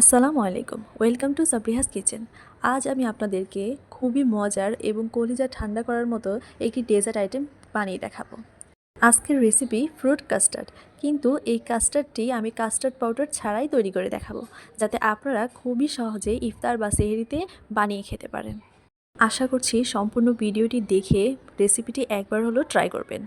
আসসালামু আলাইকুম। Welcome to Sabriha's kitchen. আজ আমি আপনাদেরকে খুবই মজার এবং কলিজা ঠান্ডা করার মতো একটি ডেজার্ট আইটেম বানিয়ে দেখাবো। আজকের রেসিপি ফ্রুট কাস্টার্ড। কিন্তু এই কাস্টার্ডটি আমি কাস্টার্ড পাউডার ছাড়াই তৈরি করে দেখাবো, যাতে আপনারা খুবই সহজে ইফতার বা সেহরিতে বানিয়ে খেতে পারেন। আশা করছি সম্পূর্ণ ভিডিওটি দেখে রেসিপিটি একবার হলো ট্রাই করবেন।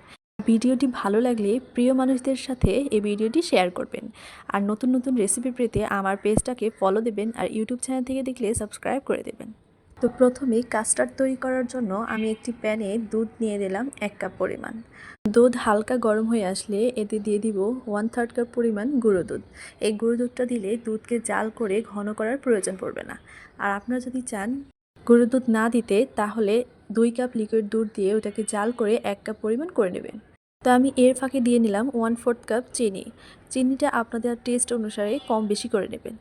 ভিডিওটি ভালো লাগলে প্রিয় মানুষদের সাথে এই ভিডিওটি শেয়ার করবেন। আর নতুন নতুন রেসিপি পেতে আমার পেজটাকে ফলো দেবেন আর ইউটিউব চ্যানেল থেকে দেখলে সাবস্ক্রাইব করে দেবেন। তো প্রথমে কাস্টার্ড তৈরি করার জন্য আমি একটি প্যানে দুধ নিয়ে দিলাম এক কাপ পরিমাণ। দুধ হালকা গরম হয়ে আসলে এতে দিয়ে দিব ওয়ান থার্ড কাপ পরিমাণ গুঁড়ো দুধ। এই গুঁড়ো দুধটা দিলে দুধকে জাল করে ঘন করার প্রয়োজন পড়বে না। আর আপনারা যদি চান গুঁড়ো দুধ না দিতে, তাহলে দুই কাপ লিকুইড দুধ দিয়ে ওটাকে জাল করে এক কাপ পরিমাণ করে নেবেন। তো আমি এর ফাঁকে দিয়ে নিলাম ওয়ান ফোর্থ কাপ চিনি। চিনিটা আপনাদের টেস্ট অনুসারে কম বেশি করে নেবেন।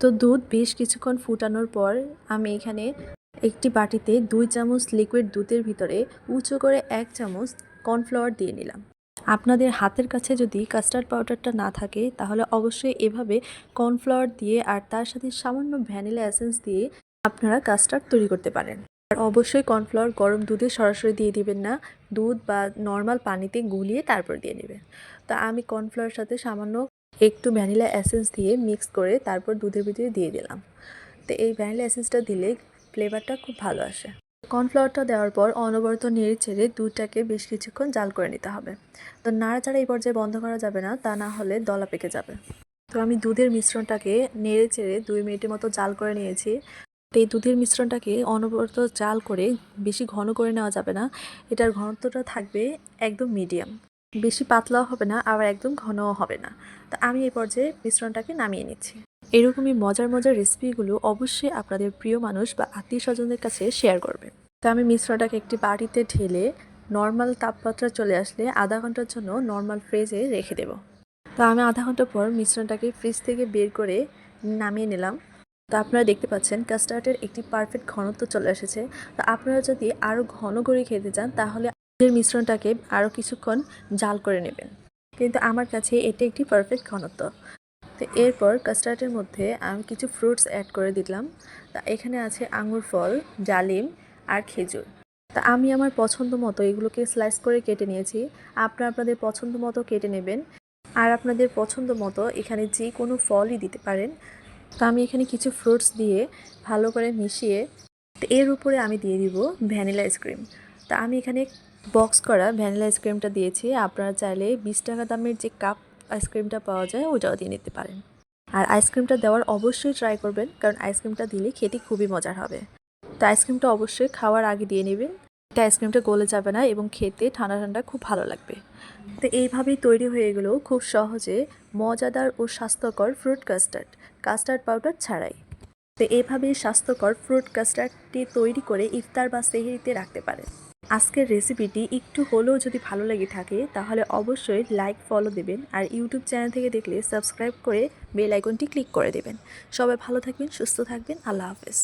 তো দুধ বেশ কিছুক্ষণ ফুটানোর পর আমি এখানে একটি বাটিতে দুই চামচ লিকুইড দুধের ভিতরে উঁচু করে এক চামচ কর্নফ্লাওয়ার দিয়ে নিলাম। আপনাদের হাতের কাছে যদি কাস্টার্ড পাউডারটা না থাকে, তাহলে অবশ্যই এভাবে কর্নফ্লাওয়ার দিয়ে আর তার সাথে সামান্য ভ্যানিলা এসেন্স দিয়ে আপনারা কাস্টার্ড তৈরি করতে পারেন। আর অবশ্যই কর্নফ্লাওয়ার গরম দুধে সরাসরি দিয়ে দিবেন না। দুধ বা নর্মাল পানিতে গুলিয়ে তারপর দিয়ে নেবেন। তো আমি কর্নফ্লাওয়ার সাথে সামান্য একটু ভ্যানিলা এসেন্স দিয়ে মিক্স করে তারপর দুধের ভিতরে দিয়ে দিলাম। তো এই ভ্যানিলা এসেন্সটা দিলে ফ্লেভারটা খুব ভালো আসে। কর্নফ্লাওয়ারটা দেওয়ার পর অনবরত নেড়ে ছেড়ে দুধটাকে বেশ কিছুক্ষণ জাল করে নিতে হবে। তো নাড়াচাড়া এই পর্যায়ে বন্ধ করা যাবে না, তা না হলে দলা পেকে যাবে। তো আমি দুধের মিশ্রণটাকে নেড়ে চেড়ে দুই মিনিটের মতো জাল করে নিয়েছি। তো এই দুধের মিশ্রণটাকে অনবরত জাল করে বেশি ঘন করে নেওয়া যাবে না। এটার ঘনত্বটা থাকবে একদম মিডিয়াম। বেশি পাতলাও হবে না, আবার একদম ঘনও হবে না। তো আমি এই পর্যায়ে মিশ্রণটাকে নামিয়ে নিচ্ছি। এরকমই মজার মজার রেসিপিগুলো অবশ্যই আপনাদের প্রিয় মানুষ বা আত্মীয় স্বজনদের কাছে শেয়ার করবে তো আমি মিশ্রণটাকে একটি বাটিতে ঢেলে নর্মাল তাপমাত্রা চলে আসলে আধা ঘণ্টার জন্য নর্মাল ফ্রিজে রেখে দেব। তো আমি আধা ঘণ্টা পর মিশ্রণটাকে ফ্রিজ থেকে বের করে নামিয়ে নিলাম। তো আপনারা দেখতে পাচ্ছেন কাস্টার্ডের একটি পারফেক্ট ঘনত্ব চলে এসেছে। তো আপনারা যদি আরও ঘন করে খেতে চান, তাহলে দুধের মিশ্রণটাকে আরও কিছুক্ষণ জাল করে নেবেন। কিন্তু আমার কাছে এটা একটি পারফেক্ট ঘনত্ব। তো এরপর কাস্টার্ডের মধ্যে আমি কিছু ফ্রুটস অ্যাড করে দিলাম। তা এখানে আছে আঙুর ফল, ডালিম আর খেজুর। তা আমি আমার পছন্দ মতো এগুলোকে স্লাইস করে কেটে নিয়েছি। আপনারা আপনাদের পছন্দ মতো কেটে নেবেন। আর আপনাদের পছন্দ মতো এখানে যে কোনো ফলই দিতে পারেন। তো আমি এখানে কিছু ফ্রুটস দিয়ে ভালো করে মিশিয়ে এর উপরে আমি দিয়ে দিব ভ্যানিলা আইসক্রিম তা আমি এখানে বক্স করা ভ্যানিলা আইসক্রিমটা দিয়েছি। আপনারা চাইলে বিশ টাকা দামের যে কাপ আইসক্রিমটা পাওয়া যায়, ওটাও দিয়ে নিতে পারেন। আর আইসক্রিমটা দেওয়ার অবশ্যই ট্রাই করবেন, কারণ আইসক্রিমটা দিলে খেতে খুবই মজার হবে। তো আইসক্রিমটা অবশ্যই খাওয়ার আগে দিয়ে নেবেন। তো আইসক্রিমটা গলে যাবে না এবং খেতে ঠান্ডা ঠান্ডা খুব ভালো লাগবে। তো এইভাবেই তৈরি হয়ে গেলেও খুব সহজে মজাদার ও স্বাস্থ্যকর ফ্রুট কাস্টার্ড কাস্টার্ড পাউডার ছাড়াই। তো এইভাবেই স্বাস্থ্যকর ফ্রুট কাস্টার্ডটি তৈরি করে ইফতার বা সেহরিতে রাখতে পারেন। আজকের রেসিপিটি একটু হলেও যদি ভালো লেগে থাকে, তাহলে অবশ্যই লাইক ফলো দেবেন আর ইউটিউব চ্যানেল থেকে দেখলে সাবস্ক্রাইব করে বেল আইকনটি ক্লিক করে দেবেন। সবাই ভালো থাকবেন, সুস্থ থাকবেন, আল্লাহ হাফেজ।